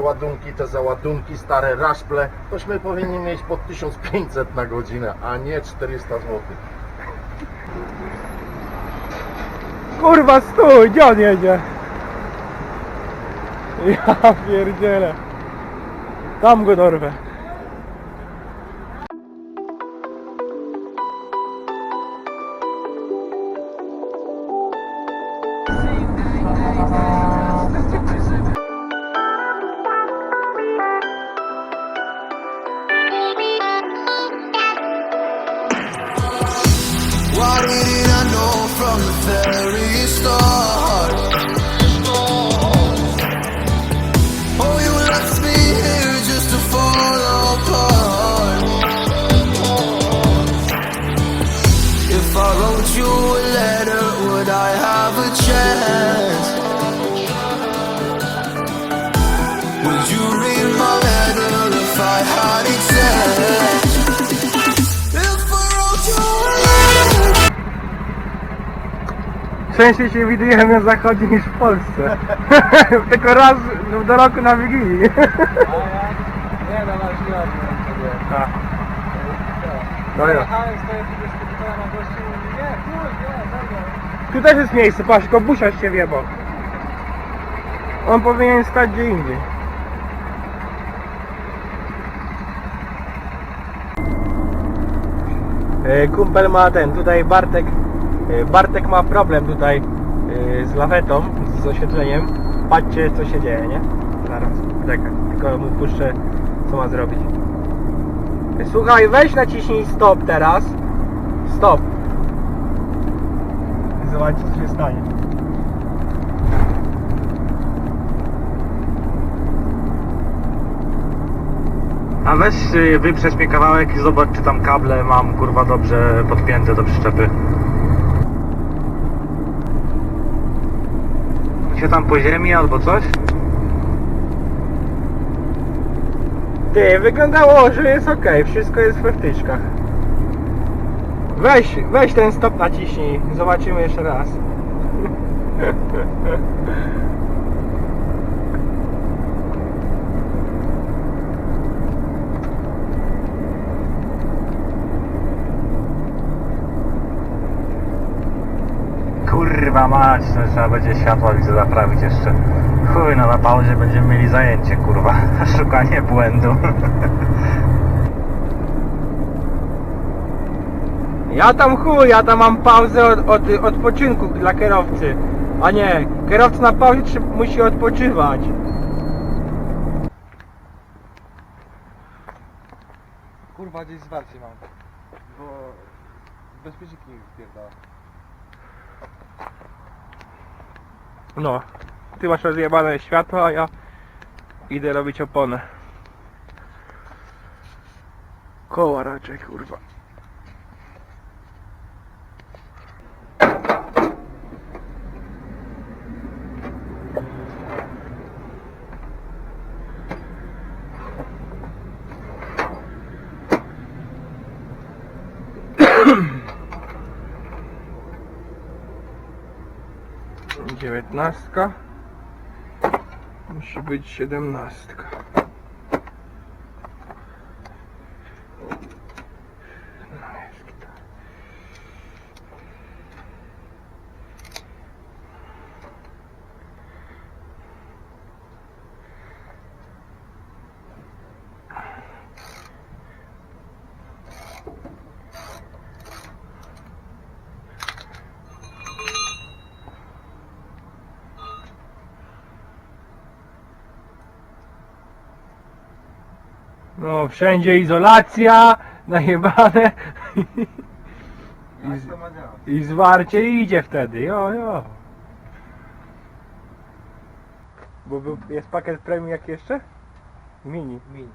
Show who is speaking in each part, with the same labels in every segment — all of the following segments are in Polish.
Speaker 1: ładunki, te załadunki, stare raszple, tośmy powinni mieć po 1500 na godzinę, a nie 400 zł.
Speaker 2: Kurwa stój, gdzie on jedzie? Ja pierdzielę. Tam go dorwę.
Speaker 3: From the very start? Oh, you left me here just to fall apart. If I wrote you a letter, would I have a chance?
Speaker 2: Częściej się widujemy na zachodzie niż w Polsce. Tylko raz no, do roku na Wigilii.
Speaker 4: Nie, no masz.
Speaker 2: Tak. No ja.
Speaker 4: Na nie, chuj, nie, dobra.
Speaker 2: Tu też jest miejsce, patrz, tylko busiarz się wiebał. On powinien stać gdzie indziej. E, Kumpel ma ten, tutaj Bartek, Bartek ma problem tutaj e, z lawetą, z oświetleniem. Patrzcie co się dzieje, nie? Zaraz, czekaj, tylko mu puszczę co ma zrobić. E, Słuchaj, weź naciśnij stop teraz. Stop. Zobacz co się stanie.
Speaker 5: A weź y, wyprzeć mnie kawałek i zobacz czy tam kable mam kurwa dobrze podpięte do przyczepy. Się tam po ziemi albo coś?
Speaker 2: Ty, wyglądało, że jest ok, wszystko jest we wtyczkach. Weź, weź ten stop naciśnij, zobaczymy jeszcze raz.
Speaker 5: Kurwa mać, to trzeba będzie światła widzę naprawić jeszcze. Chuj, no na pauzie będziemy mieli zajęcie kurwa. Szukanie błędu.
Speaker 2: Ja tam chuj, ja tam mam pauzę od, od odpoczynku dla kierowcy. A nie, kierowca na pauzie musi odpoczywać.
Speaker 4: Kurwa, gdzieś zwarcie mam. Bo bezpieczniki mi wpierdala.
Speaker 2: No, ty masz rozjebane światło, a ja idę robić oponę. Koła raczej, kurwa. 19 musi być 17 No, wszędzie izolacja, najebane. I, z-. I zwarcie idzie wtedy, jo, jo. Bo był, jest pakiet premium jak jeszcze? Mini.
Speaker 4: Min.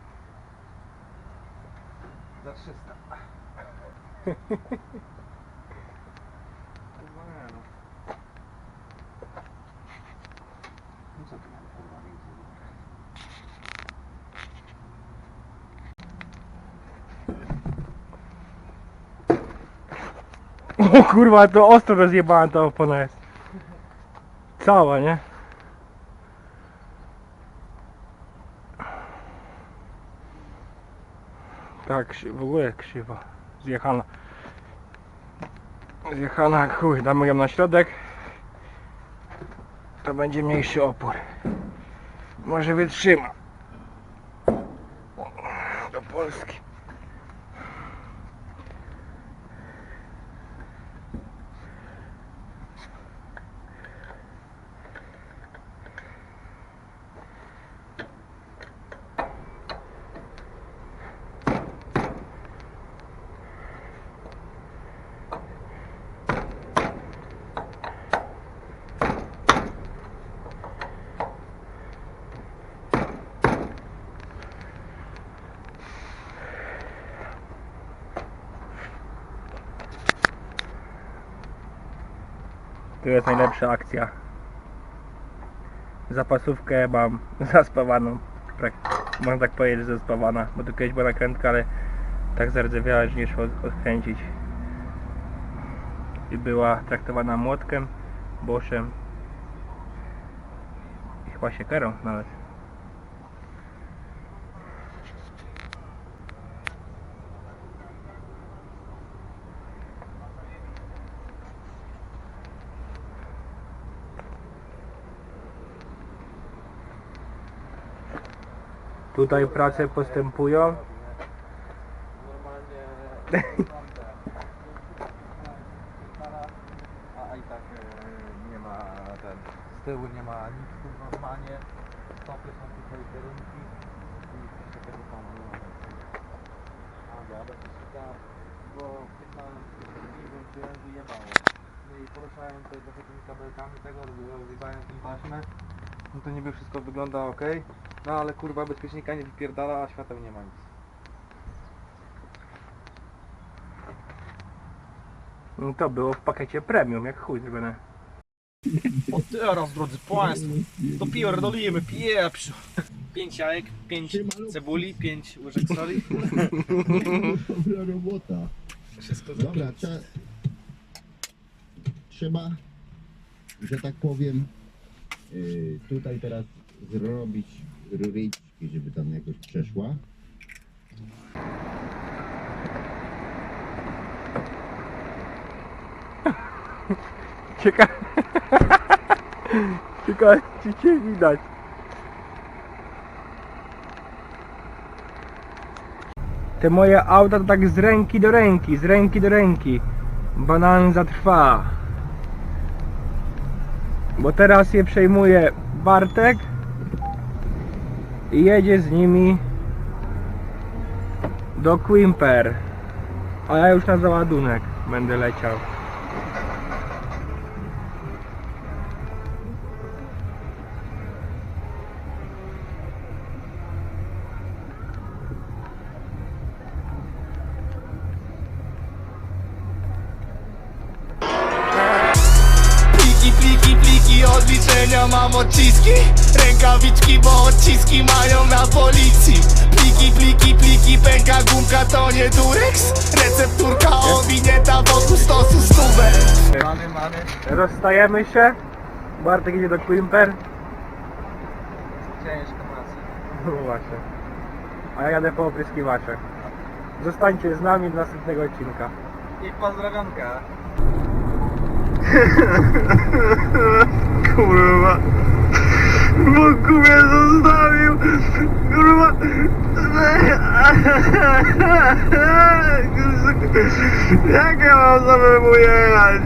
Speaker 4: Za 300.
Speaker 2: O kurwa, to ostro rozjebałem ta opona jest. Cała, nie? Tak, w ogóle krzywa. Zjechana. Zjechana, chuj, damy ją na środek. To będzie mniejszy opór. Może wytrzyma. Do Polski. Tu jest najlepsza akcja. Zapasówkę mam zaspawaną. Prak- Można tak powiedzieć, że zaspawana. Bo tu kiedyś była nakrętka, ale tak zardzewiała, że nie szło od- odkręcić. I była traktowana młotkiem, boszem i chyba siekierą nawet. Tutaj prace postępują.
Speaker 4: Normalnie... A, i tak e, nie ma ten... Z tyłu nie ma nic tu normalnie. Stopy są tutaj kierunki. I nic takiego tam nie ma. A, ja będę szukał, bo pytałem, czy się wyjebało. No i poruszałem tutaj trochę tymi kabelkami tego, rozrywałem tym taśmę. No to niby wszystko wygląda ok. No ale kurwa bezpiecznika nie wypierdala, a świateł nie ma nic.
Speaker 2: No to było w pakiecie premium, jak chuj zrobione.
Speaker 6: O teraz, drodzy Państwo, to pierdolimy pieprz. Pięć jajek, pięć cebuli, pięć łyżek soli.
Speaker 7: Dobra robota.
Speaker 6: Wszystko za
Speaker 7: Dobra,
Speaker 6: pięć.
Speaker 7: trzeba, że tak powiem, yy, tutaj teraz zrobić ruryczki, żeby tam jakoś przeszła.
Speaker 2: Ciekawe. Ciekawe, czy cię widać. Te moje auta to tak z ręki do ręki, z ręki do ręki. Bonanza trwa. Bo teraz je przejmuje Bartek i jedzie z nimi do Quimper. A ja już na załadunek będę leciał.
Speaker 3: Odliczenia mam odciski Rękawiczki, bo odciski mają na policji Pliki, pliki, pliki, pęka gumka to nie durex Recepturka owinięta wokół stosu stówek
Speaker 4: Mamy, mamy.
Speaker 2: Rozstajemy się. Bartek idzie do Quimper.
Speaker 4: Ciężko.
Speaker 2: No właśnie. A ja jadę po opryskiwacze. Zostańcie z nami do następnego odcinka.
Speaker 4: I pozdrowionka.
Speaker 5: Kurwa. Bogu mnie zostawił. Kurwa. Jak ja mam samemu jechać?